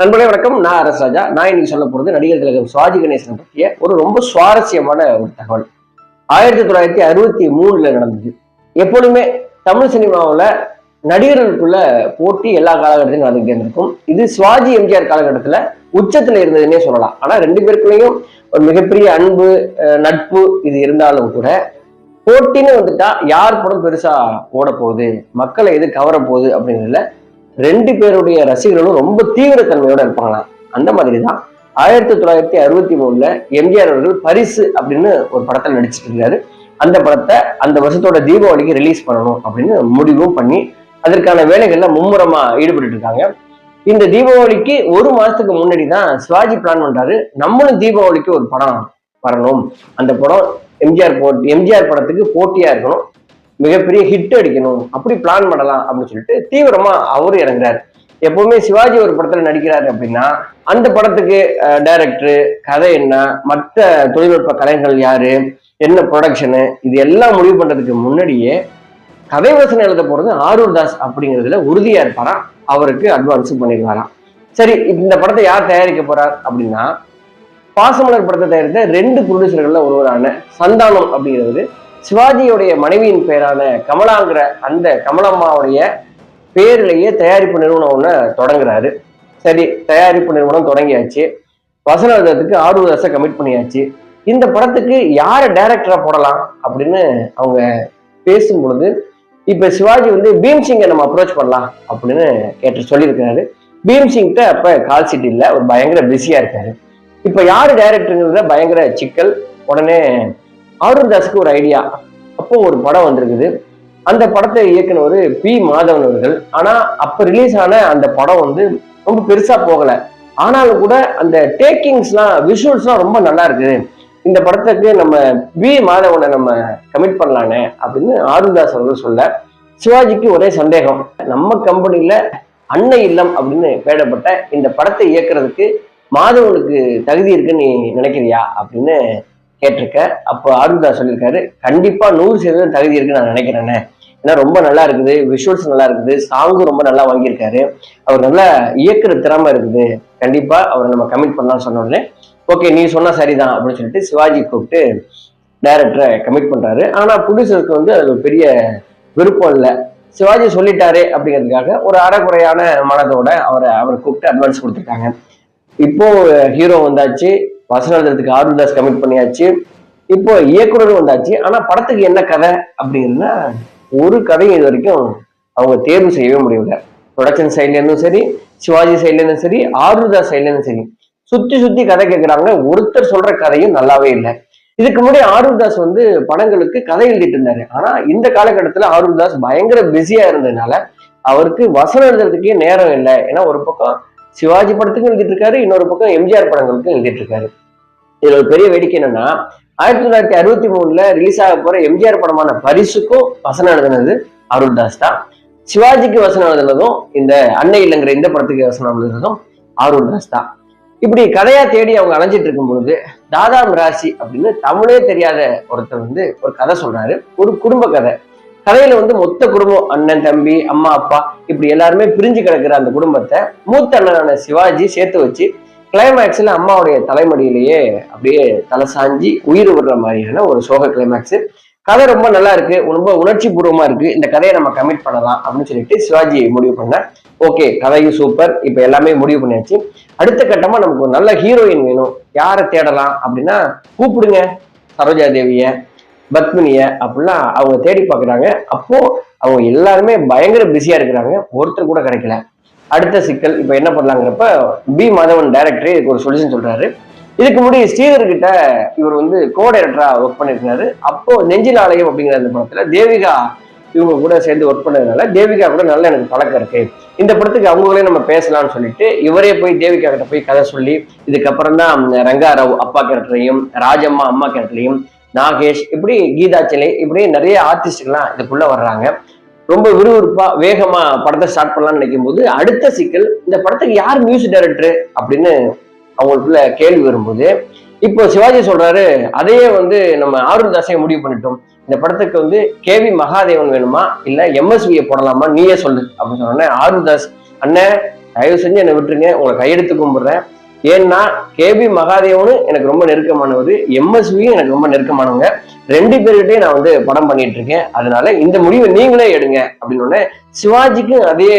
நண்பர்களே வணக்கம். நான் அரசராஜா நான் இன்னைக்கு சொல்ல போறது நடிகர் திலகம் சுவாஜி கணேசன் பற்றிய ஒரு ரொம்ப சுவாரஸ்யமான ஒரு தகவல். ஆயிரத்தி தொள்ளாயிரத்தி அறுபத்தி மூணுல நடந்தது. எப்பொழுதுமே தமிழ் சினிமாவில் நடிகர்களுக்குள்ள போட்டி எல்லா காலகட்டத்திலும் நடந்துகிட்டே இருந்திருக்கும். இது சுவாஜி எம்ஜிஆர் காலகட்டத்தில் உச்சத்தில் இருந்ததுன்னே சொல்லலாம். ஆனால் ரெண்டு பேருக்குள்ளேயும் ஒரு மிகப்பெரிய அன்பு நட்பு இது இருந்தாலும் கூட போட்டின்னு வந்துட்டா யார் படம் பெருசா ஓட போகுது? மக்களை எது கவர போகுது அப்படிங்கிறதுல ரெண்டு பேருடைய ரசிகர்களும் ரொம்ப தீவிரத்தன்மையோட இருப்பாங்களாம் அந்த மாதிரி தான் ஆயிரத்தி தொள்ளாயிரத்தி அறுபத்தி மூணுல எம்ஜிஆர் அவர்கள் பரிசு அப்படின்னு ஒரு படத்தில் நடிச்சிட்டு இருந்தாரு. அந்த படத்தை அந்த வருஷத்தோட தீபாவளிக்கு ரிலீஸ் பண்ணணும் அப்படின்னு முடிவும் பண்ணி அதற்கான வேலைகள்ல மும்முரமா ஈடுபட்டு இருக்காங்க. இந்த தீபாவளிக்கு ஒரு மாசத்துக்கு முன்னாடி தான் சிவாஜி பிளான் பண்றாரு. நம்மளும் தீபாவளிக்கு ஒரு படம் வரணும். அந்த படம் எம்ஜிஆர் போட்டி எம்ஜிஆர் படத்துக்கு போட்டியா இருக்கணும். மிகப்பெரிய ஹிட் அடிக்கணும். அப்படி பிளான் பண்ணலாம் அப்படின்னு சொல்லிட்டு தீவிரமா அவரு இறங்குறாரு. எப்பவுமே சிவாஜி ஒரு படத்துல நடிக்கிறாரு அப்படின்னா அந்த படத்துக்கு டைரக்டர் கதை என்ன மற்ற தொழில்நுட்ப கலைஞர்கள் யாரு என்ன ப்ரொடக்ஷனு இது எல்லாம் முடிவு பண்றதுக்கு முன்னாடியே கதை வசனம் எழுத போறது ஆரூர் தாஸ் அப்படிங்கிறதுல உறுதியா இருப்பாராம் அவருக்கு அட்வான்ஸ் பண்ணிடுவாராம் சரி இந்த படத்தை யார் தயாரிக்க போறார் அப்படின்னா பாசமலர் படத்தை தயாரித்த ரெண்டு ப்ரொடியூசர்கள்ல ஒருவரான சந்தானம் அப்படிங்கிறது சிவாஜியுடைய மனைவியின் பெயரான கமலாங்கிற அந்த கமலம்மாவுடைய பேரிலேயே தயாரிப்பு நிறுவனம் ஒன்று தொடங்குறாரு. சரி தயாரிப்பு நிறுவனம் தொடங்கியாச்சு. வசனத்துக்கு ஆறு ஆர்வதாசை கமிட் பண்ணியாச்சு. இந்த படத்துக்கு யாரை டைரக்டரா போடலாம் அப்படின்னு அவங்க பேசும் பொழுது இப்ப சிவாஜி வந்து பீம்சிங்கை நம்ம அப்ரோச் பண்ணலாம் அப்படின்னு கேட்டு சொல்லியிருக்கிறாரு. பீம்சிங்கிட்ட அப்ப கால் சீட் இல்லை ஒரு பயங்கர பிஸியா இருக்காரு. இப்ப யாரு டைரக்டருங்கிறத பயங்கர சிக்கல். உடனே ஆரூர் தாஸுக்கு ஒரு ஐடியா அப்போ ஒரு படம் வந்திருக்குது. அந்த படத்தை இயக்குனவர் பி. மாதவன் அவர்கள். ஆனா அப்ப ரிலீஸ் ஆன அந்த படம் வந்து ரொம்ப பெருசா போகல. ஆனாலும் கூட அந்த டேக்கிங்ஸ்லாம் விஷுவல்ஸ்லாம் ரொம்ப நல்லா இருக்குது. இந்த படத்துக்கு நம்ம பி. மாதவனை நம்ம கமிட் பண்ணலானே அப்படின்னு ஆருதாஸ் அவர்கள் சொல்ல சிவாஜிக்கு ஒரே சந்தேகம். நம்ம கம்பெனியில அன்னை இல்லம் அப்படின்னு பேடப்பட்ட இந்த படத்தை இயக்குறதுக்கு மாதவனுக்கு தகுதி இருக்குன்னு நீ நினைக்கிறியா அப்படின்னு கேட்டிருக்க அப்போ ஆருதாஸ் சொல்லியிருக்காரு. கண்டிப்பாக நூறு சதவீதம் தகுதி இருக்குன்னு நான் நினைக்கிறேனே. ஏன்னா ரொம்ப நல்லா இருக்குது. விஷுவல்ஸ் நல்லா இருக்குது. சாங்கும் ரொம்ப நல்லா வாங்கியிருக்காரு. அவர் நல்லா இயக்குற திறமை இருக்குது. கண்டிப்பாக அவரை நம்ம கமிட் பண்ணலாம்னு சொன்னோடனே ஓகே நீ சொன்னா சரிதான் அப்படின்னு சொல்லிட்டு சிவாஜி கூப்பிட்டு டைரக்டரை கமிட் பண்ணுறாரு ஆனால் ப்ரொடியூசருக்கு வந்து அதில் ஒரு பெரிய விருப்பம் இல்லை. சிவாஜி சொல்லிட்டாரே அப்படிங்கிறதுக்காக ஒரு அறகுறையான மனதோட அவரை அவரை கூப்பிட்டு அட்வான்ஸ் கொடுத்துருக்காங்க இப்போ ஹீரோ வந்தாச்சு. வசனம் எழுதுறதுக்கு ஆர்வதாஸ் கமிட் பண்ணியாச்சு. இப்போ இயக்குனர் வந்தாச்சு. ஆனா படத்துக்கு என்ன கதை அப்படின்னா ஒரு கதையும் இது வரைக்கும் அவங்க தேர்வு செய்யவே முடியல. ப்ரொடக்ஷன் சைட்லேருந்தும் சரி சிவாஜி சைட்லேருந்தும் சரி ஆருதாஸ் சைட்லேருந்தும் சரி. சுத்தி சுத்தி கதை கேட்குறாங்க ஒருத்தர் சொல்ற கதையும் நல்லாவே இல்லை. இதுக்கு முன்னாடி ஆருதாஸ் வந்து படங்களுக்கு கதை எழுதிட்டு இருந்தாரு. ஆனா இந்த காலகட்டத்துல ஆருதாஸ் பயங்கர பிஸியா இருந்ததுனால அவருக்கு வசனம் எழுதுறதுக்கே நேரம் இல்லை. ஏன்னா ஒரு பக்கம் சிவாஜி படத்துக்கும் எழுதிட்டு இருக்காரு இன்னொரு பக்கம் எம்ஜிஆர் படங்களுக்கும் எழுதிட்டு இருக்காரு. இதுல ஒரு பெரிய வேடிக்கை என்னன்னா ஆயிரத்தி தொள்ளாயிரத்தி அறுபத்தி மூணுல ரிலீஸ் ஆக போற எம்ஜிஆர் படமான பரிசுக்கும் வசனம் எழுதுனது அருள்தாஸ் தான். சிவாஜிக்கு வசனம் எழுதினதும் இந்த அன்னை இல்லைங்கிற இந்த படத்துக்கு வசனம் எழுதுனதும் அருள்தாஸ் தான். இப்படி கதையா தேடி அவங்க அலைஞ்சிட்டு இருக்கும் பொழுது தாதா மிராசி அப்படின்னு தமிழே தெரியாத ஒருத்தர் வந்து ஒரு கதை சொல்றாரு. ஒரு குடும்ப கதை. கதையில வந்து மொத்த குடும்பம் அண்ணன் தம்பி அம்மா அப்பா இப்படி எல்லாருமே பிரிஞ்சு கிடக்குற அந்த குடும்பத்தை மூத்த அண்ணனான சிவாஜி சேர்த்து வச்சு கிளைமேக்ஸ்ல அம்மாவுடைய தலைமடியிலேயே அப்படியே தலை சாஞ்சி உயிர் விடுற மாதிரியான ஒரு சோக கிளைமேக்ஸ் கதை ரொம்ப நல்லா இருக்கு. ரொம்ப உணர்ச்சி பூர்வமா இருக்கு. இந்த கதையை நம்ம கமிட் பண்ணலாம் அப்படின்னு சொல்லிட்டு சிவாஜி முடிவு பண்ண ஓகே கதையும் சூப்பர் இப்ப எல்லாமே முடிவு பண்ணியாச்சு. அடுத்த கட்டமா நமக்கு ஒரு நல்ல ஹீரோயின் வேணும். யாரை தேடலாம் அப்படின்னா கூப்பிடுங்க. சரோஜா தேவிய பத்மினிய அப்படிலாம் அவங்க தேடி பார்க்குறாங்க. அப்போ அவங்க எல்லாருமே பயங்கர பிஸியா இருக்கிறாங்க. ஒருத்தர் கூட கிடைக்கல. அடுத்த சிக்கல் இப்போ என்ன பண்ணலாங்கிறப்ப பி மாதவன் டைரக்டரே இதுக்கு ஒரு சொல்யூஷன் சொல்றாரு. இதுக்கு முன்னாடி ஸ்ரீதர் கிட்ட இவர் வந்து கோ டைரக்டரா ஒர்க் பண்ணியிருக்காரு அப்போ நெஞ்சில் ஆலயம் அப்படிங்கிற அந்த படத்துல தேவிகா இவங்க கூட சேர்ந்து ஒர்க் பண்ணதுனால தேவிகா கூட நல்ல எனக்கு பழக்கம் இருக்கு. இந்த படத்துக்கு அவங்களே நம்ம பேசலாம்னு சொல்லிட்டு இவரே போய் தேவிகா கிட்ட போய் கதை சொல்லி இதுக்கப்புறம் தான் ரங்காராவ் அப்பா கேரக்டரையும் ராஜம்மா அம்மா கேரக்டரையும் நாகேஷ் இப்படி கீதாச்சலை இப்படி நிறைய ஆர்டிஸ்ட்கெல்லாம் இதுக்குள்ள வர்றாங்க. ரொம்ப விறுவிறுப்பா வேகமா படத்தை ஸ்டார்ட் பண்ணலாம்னு நினைக்கும் போது அடுத்த சிக்கல் இந்த படத்துக்கு யார் மியூசிக் டைரக்டர் அப்படின்னு அவங்களுக்குள்ள கேள்வி வரும்போது இப்போ சிவாஜி சொல்றாரு அதையே வந்து நம்ம ஆருதாசையை முடிவு பண்ணிட்டோம். இந்த படத்துக்கு வந்து கே வி மகாதேவன் வேணுமா? இல்ல எம்எஸ்வியை போடலாமா? நீயே சொல்லு அப்படின்னு சொன்னோடனே தாஸ் அண்ணன் தயவு செஞ்சு என்னை விட்டுருங்க உங்களை கையெடுத்து கும்பிடுறேன். ஏன்னா கேபி மகாதேவனும் எனக்கு ரொம்ப நெருக்கமானவர் எம்எஸ்வியும் எனக்கு ரொம்ப நெருக்கமானவங்க. ரெண்டு பேர்கிட்டயும் நான் வந்து படம் பண்ணிட்டு இருக்கேன் அதனால இந்த முடிவை நீங்களே எடுங்க அப்படின்னு உடனே சிவாஜிக்கும் அதே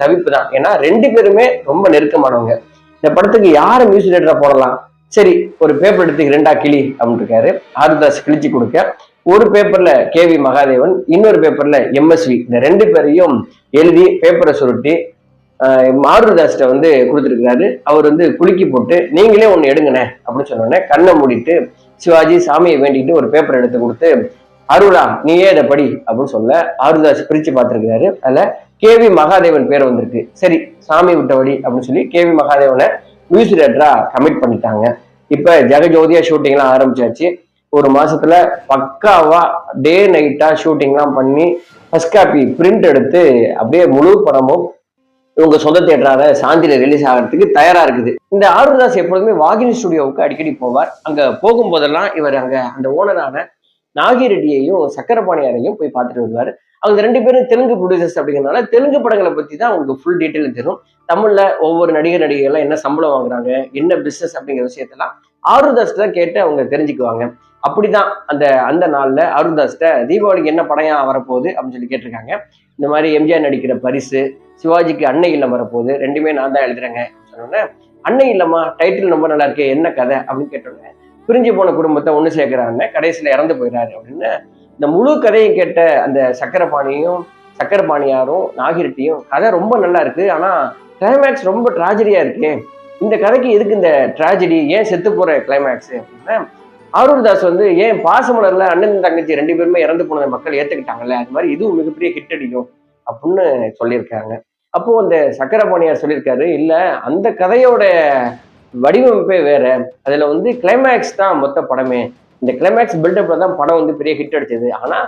தவிப்பு தான் ஏன்னா ரெண்டு பேருமே ரொம்ப நெருக்கமானவங்க. இந்த படத்துக்கு யார் மியூசிக் டேரக்டரா போடலாம்? சரி ஒரு பேப்பர் எடுத்துக்கு ரெண்டா கிளி அப்படின்னு இருக்காரு ஆதிதாஸ் கிழிச்சு கொடுக்க. ஒரு பேப்பர்ல கேவி மகாதேவன் இன்னொரு பேப்பர்ல எம்எஸ்வி. இந்த ரெண்டு பேரையும் எழுதி பேப்பரை சுருட்டி மாருதாஸ்ட வந்து கொடுத்துருக்கிறாரு. அவர் வந்து குலுக்கி போட்டு நீங்களே ஒன்று எடுங்கண்ணே அப்படின்னு சொன்னோடனே கண்ணை மூடிட்டு சிவாஜி சாமியை வேண்டிட்டு ஒரு பேப்பர் எடுத்து கொடுத்து அருளா நீயே இதை படி அப்படின்னு சொல்ல ஆருதாஸ் பிரிச்சு பார்த்துருக்காரு அதில் கேவி மகாதேவன் பேர் வந்திருக்கு. சரி சாமி விட்டபடி அப்படின்னு சொல்லி கேவி மகாதேவனை மியூசிக் டேரக்டரா கமிட் பண்ணிட்டாங்க. இப்போ ஜெகஜோதியா ஷூட்டிங்லாம் ஆரம்பிச்சாச்சு. ஒரு மாசத்துல பக்காவா டே நைட்டா ஷூட்டிங்லாம் பண்ணி ஃபர்ஸ்ட் காப்பி பிரிண்ட் எடுத்து அப்படியே முழு படமும் இவங்க சொந்த தேட்டராக சாந்தியில ரிலீஸ் ஆகிறதுக்கு தயாரா இருக்குது. இந்த ஆருதாஸ் எப்பொழுதுமே வாகினி ஸ்டுடியோவுக்கு அடிக்கடி போவார். அங்க போகும்போதெல்லாம் இவர் அங்க அந்த ஓனரான நாகிரெட்டியையும் சக்கரபாணியாரையும் போய் பார்த்துட்டு வருவார். அவங்க ரெண்டு பேரும் தெலுங்கு ப்ரொடியூசர்ஸ் அப்படிங்கிறதுனால தெலுங்கு படங்களை பத்தி தான் அவங்களுக்கு ஃபுல் டீட்டெயில் தெரியும். தமிழ்ல ஒவ்வொரு நடிகர் நடிகைகள்லாம் என்ன சம்பளம் வாங்குறாங்க என்ன பிசினஸ் அப்படிங்கிற விஷயத்தெல்லாம் ஆருதாஸ் தான் கேட்டு அவங்க தெரிஞ்சுக்குவாங்க. அப்படிதான் அந்த அந்த நாள்ல அருள்தாஸ்ட தீபாவளிக்கு என்ன படையா வரப்போகுது அப்படின்னு சொல்லி கேட்டிருக்காங்க. இந்த மாதிரி எம்ஜிஆர் நடிக்கிற பரிசு சிவாஜிக்கு அன்னை இல்லம் வரப்போகுது ரெண்டுமே நான் தான் எழுதுறேங்க சொன்னோன்னே அன்னை இல்லம்மா டைட்டில் ரொம்ப நல்லா இருக்கே என்ன கதை அப்படின்னு கேட்டோன்னே பிரிஞ்சு போன குடும்பத்தை ஒன்று சேர்க்கிறாங்க கடைசியில் இறந்து போயிடாரு அப்படின்னு இந்த முழு கதையை கேட்ட அந்த சக்கரபாணியும் சக்கரபாணியாரும் நாகிரெட்டியும் கதை ரொம்ப நல்லா இருக்கு. ஆனால் கிளைமேக்ஸ் ரொம்ப ட்ராஜடியாக இருக்கு. இந்த கதைக்கு எதுக்கு இந்த ட்ராஜடி ஏன் செத்து போகிற கிளைமேக்ஸ் அப்படின்னா ஆரூர்தாஸ் வந்து ஏன் பாசமலர்ல அண்ணன் தங்கச்சி ரெண்டு பேருமே இறந்து போனதை மக்கள் ஏத்துக்கிட்டாங்கல்ல? அது மாதிரி இதுவும் மிகப்பெரிய ஹிட் அடிக்கும் அப்படின்னு சொல்லியிருக்காங்க. அப்போ அந்த சக்கரபாணியார் சொல்லியிருக்காரு இல்ல அந்த கதையோட வடிவமைப்பே வேற. அதுல வந்து கிளைமேக்ஸ் தான் மொத்த படமே. இந்த கிளைமேக்ஸ் பில்டப்ல தான் படம் வந்து பெரிய ஹிட் அடிச்சது. ஆனா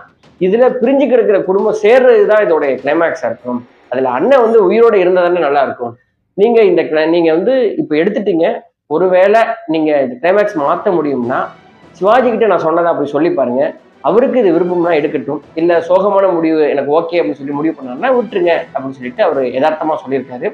இதுல பிரிஞ்சு கிடக்கிற குடும்பம் சேர்றது தான் இதோட கிளைமேக்ஸா இருக்கும். அதுல அண்ணன் வந்து உயிரோட இருந்தாதானே நல்லா இருக்கும். நீங்க இந்த நீங்க வந்து இப்ப எடுத்துட்டீங்க. ஒருவேளை நீங்க இந்த கிளைமேக்ஸ் மாத்த முடியும்னா சிவாஜி கிட்ட நான் சொன்னதை அப்படி சொல்லி பாருங்க. அவருக்கு இது விருப்பம்னா எடுக்கட்டும். இல்லை சோகமான முடிவு எனக்கு ஓகே அப்படின்னு சொல்லி முடிவு பண்ணார்னா விட்டுருங்க அப்படின்னு சொல்லிட்டு அவர் யதார்த்தமாக சொல்லியிருக்காரு.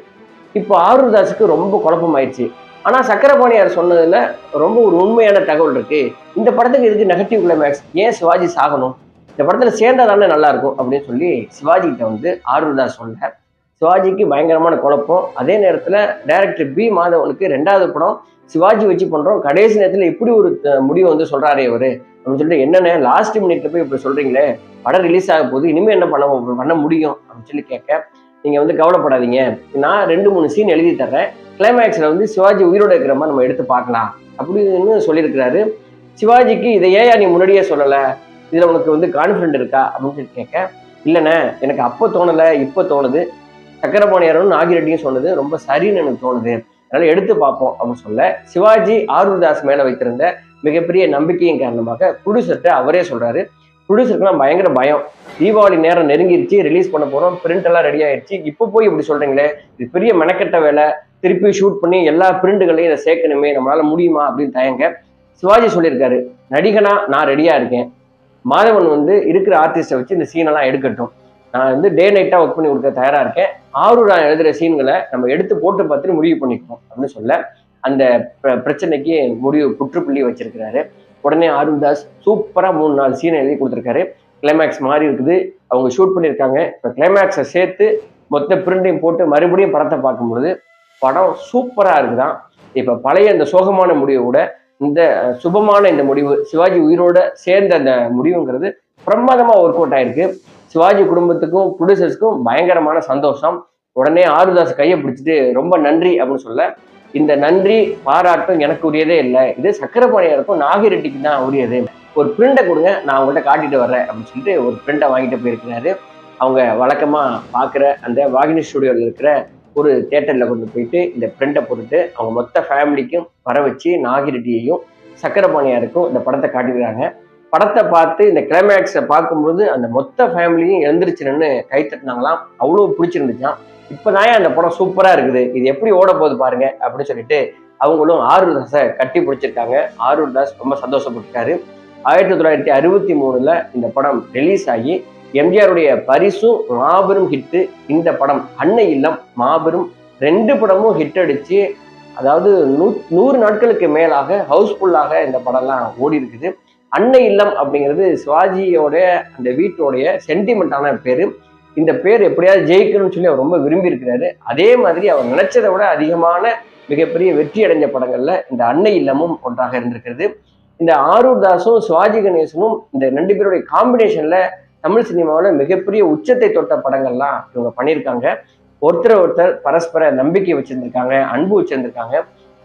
இப்போ ஆரூர்தாஸுக்கு ரொம்ப குழப்பம் ஆயிடுச்சு ஆனால் சக்கரபாணியார் சொன்னதில் ரொம்ப ஒரு உண்மையான தகவல் இருக்கு. இந்த படத்துக்கு இதுக்கு நெகட்டிவ் கிளைமேக்ஸ் ஏன் சிவாஜி சாகணும்? இந்த படத்தில் சேர்ந்தால் தானே நல்லாயிருக்கும் அப்படின்னு சொல்லி சிவாஜி கிட்ட வந்து ஆரூர்தாஸ் சொன்னார் சிவாஜிக்கு பயங்கரமான குழப்பம். அதே நேரத்தில் டைரக்டர் பி மாதவனுக்கு ரெண்டாவது படம் சிவாஜி வச்சு பண்ணுறோம் கடைசி நேரத்தில் இப்படி ஒரு முடிவு வந்து சொல்கிறாரே அவர் அப்படின்னு சொல்லிட்டு என்னென்ன லாஸ்ட் மினிட்ல போய் இப்படி சொல்கிறீங்களே படம் ரிலீஸ் ஆக போகுது. இனிமேல் என்ன பண்ண பண்ண முடியும்? அப்படின்னு சொல்லி கேட்க நீங்கள் வந்து கவலைப்படாதீங்க. நான் ரெண்டு மூணு சீன் எழுதி தர்றேன். கிளைமேக்ஸில் வந்து சிவாஜி உயிரோட இருக்கிற மாதிரி நம்ம எடுத்து பார்க்கலாம். அப்படின்னு சொல்லியிருக்கிறாரு. சிவாஜிக்கு இதை ஏன் நீ முன்னாடியே சொல்லலை? இதில் உனக்கு வந்து கான்ஃபிடென்ட் இருக்கா? அப்படின்னு சொல்லி கேட்க இல்லைண்ணே எனக்கு அப்போ தோணலை இப்போ தோணுது. சக்கரபாணியாரும் நாகிரெட்டியும் சொன்னது ரொம்ப சரின்னு எனக்கு தோணுது. அதனால எடுத்து பார்ப்போம் அப்படின்னு சொல்ல சிவாஜி ஆரூர்தாஸ் மேல வைத்திருந்த மிகப்பெரிய நம்பிக்கையின் காரணமாக ப்ரொடியூசர்கிட்ட அவரே சொல்றாரு. ப்ரொடியூசருக்குலாம் பயங்கர பயம். தீபாவளி நேரம் நெருங்கிருச்சு ரிலீஸ் பண்ண போறோம் பிரிண்ட் எல்லாம் ரெடி ஆயிடுச்சு இப்போ போய் இப்படி சொல்றீங்களே இது பெரிய மெனக்கெட்ட வேலை. திருப்பி ஷூட் பண்ணி எல்லா பிரிண்டுகளையும் இதை சேர்க்கணுமே நம்மளால முடியுமா அப்படின்னு தயங்க சிவாஜி சொல்லியிருக்காரு. நடிகனா நான் ரெடியா இருக்கேன். மாதவன் வந்து இருக்கிற ஆர்டிஸ்டை வச்சு இந்த சீனெல்லாம் எடுக்கட்டும். நான் வந்து டே நைட்டாக ஒர்க் பண்ணி கொடுக்க தயாராக இருக்கேன். ஆரூர் நான் சீன்களை நம்ம எடுத்து போட்டு பார்த்துட்டு முடிவு பண்ணிக்கணும் அப்படின்னு சொல்ல அந்த பிரச்சனைக்கு முடிவு புற்றுப்புள்ளி வச்சிருக்கிறாரு. உடனே அருண் தாஸ் சூப்பராக மூணு நாலு சீனை எழுதி கொடுத்துருக்காரு. கிளைமேக்ஸ் மாறி இருக்குது. அவங்க ஷூட் பண்ணியிருக்காங்க. இப்போ கிளைமேக்ஸை சேர்த்து மொத்த பிரிண்டையும் போட்டு மறுபடியும் படத்தை பார்க்கும்பொழுது படம் சூப்பராக இருக்குதான். இப்போ பழைய அந்த சோகமான முடிவை விட இந்த சுபமான இந்த முடிவு சிவாஜி உயிரோட சேர்ந்த அந்த முடிவுங்கிறது பிரமாதமாக ஒர்க் அவுட் ஆயிருக்கு. சிவாஜி குடும்பத்துக்கும் ப்ரொடியூசர்ஸ்க்கும் பயங்கரமான சந்தோஷம். உடனே ஆருதாஸ் கையை பிடிச்சிட்டு ரொம்ப நன்றி அப்படின்னு சொல்ல இந்த நன்றி பாராட்டும் எனக்கு உரியதே இல்லை. இது சக்கரபாணியாருக்கும் நாகிரெட்டிக்கு தான் உரியது. ஒரு பிரிண்டை கொடுங்க நான் உங்கள்கிட்ட காட்டிட்டு வர்றேன் அப்படின்னு சொல்லிட்டு ஒரு பிரிண்டை வாங்கிட்டு போயிருக்கிறாரு. அவங்க வழக்கமாக பார்க்குற அந்த வாகினி ஸ்டுடியோவில் இருக்கிற ஒரு தேட்டரில் கொண்டு போயிட்டு இந்த பிரிண்டை போட்டுட்டு அவங்க மொத்த ஃபேமிலிக்கும் வர வச்சு நாகிரெட்டியையும் சக்கரபாணியாருக்கும் இந்த படத்தை காட்டிடுறாங்க படத்தை பார்த்து இந்த கிளைமேக்ஸை பார்க்கும்போது அந்த மொத்த ஃபேமிலியும் எழுந்திருச்சுன்னு கை தட்டினாங்களாம். அவ்வளோ பிடிச்சிருந்துச்சாம். இப்போதான் அந்த படம் சூப்பராக இருக்குது. இது எப்படி ஓட போகுது பாருங்க அப்படின்னு சொல்லிட்டு அவங்களும் ஆரூர் தாஸை கட்டி பிடிச்சிருக்காங்க. ஆரூர் தாஸ் ரொம்ப சந்தோஷப்பட்டிருக்காரு ஆயிரத்தி தொள்ளாயிரத்தி அறுபத்தி மூணுல இந்த படம் ரிலீஸ் ஆகி எம்ஜிஆருடைய பரிசும் மாபெரும் ஹிட்டு இந்த படம். அன்னை இல்லம் மாபெரும் ரெண்டு படமும் ஹிட் அடிச்சு அதாவது நூ நூறு நாட்களுக்கு மேலாக ஹவுஸ்ஃபுல்லாக இந்த படம்லாம் ஓடி இருக்குது அன்னை இல்லம் அப்படிங்கிறது சிவாஜியோட அந்த வீட்டோடைய சென்டிமெண்டான பேர். இந்த பேர் எப்படியாவது ஜெயிக்கணும்னு சொல்லி அவர் ரொம்ப விரும்பி இருக்கிறாரு அதே மாதிரி அவர் நினைச்சதை விட அதிகமான மிகப்பெரிய வெற்றி அடைஞ்ச படங்கள்ல இந்த அன்னை இல்லமும் ஒன்றாக இருந்திருக்கிறது. இந்த ஆரூர் தாஸும் சிவாஜி கணேசனும் இந்த ரெண்டு பேருடைய காம்பினேஷன்ல தமிழ் சினிமாவில் மிகப்பெரிய உச்சத்தை தொட்ட படங்கள்லாம் இவங்க பண்ணியிருக்காங்க. ஒருத்தர் ஒருத்தர் பரஸ்பர நம்பிக்கை வச்சிருந்திருக்காங்க அன்பு வச்சிருந்திருக்காங்க.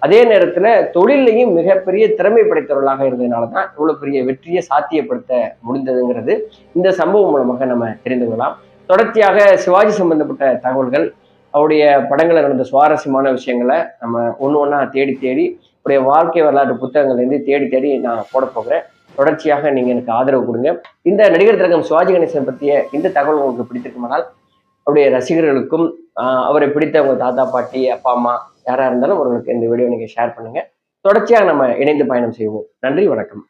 அதே நேரத்துல தொழிலையும் மிகப்பெரிய திறமை படைத்தவர்களாக இருந்ததுனால தான் இவ்வளவு பெரிய வெற்றியை சாத்தியப்படுத்த முடிந்ததுங்கிறது இந்த சம்பவம் மூலமாக நம்ம தெரிந்து கொள்ளலாம். தொடர்ச்சியாக சிவாஜி சம்பந்தப்பட்ட தகவல்கள் அவருடைய படங்களில் நடந்த சுவாரஸ்யமான விஷயங்களை நம்ம ஒன்று ஒன்றா தேடி தேடி அவருடைய வாழ்க்கை வரலாற்று புத்தகங்கள்லேருந்து தேடி தேடி நான் போட போகிறேன். தொடர்ச்சியாக நீங்கள் எனக்கு ஆதரவு கொடுங்க. இந்த நடிகர் திலகம் சிவாஜி கணேசன் பற்றிய இந்த தகவல் உங்களுக்கு பிடித்திருக்குமானால் அவருடைய ரசிகர்களுக்கும் அவரை பிடித்த உங்கள் தாத்தா பாட்டி அப்பா அம்மா யாரா இருந்தாலும் உங்களுக்கு இந்த வீடியோ நீங்க ஷேர் பண்ணுங்க. தொடர்ச்சியாக நம்ம இணைந்து பயணம் செய்வோம். நன்றி வணக்கம்.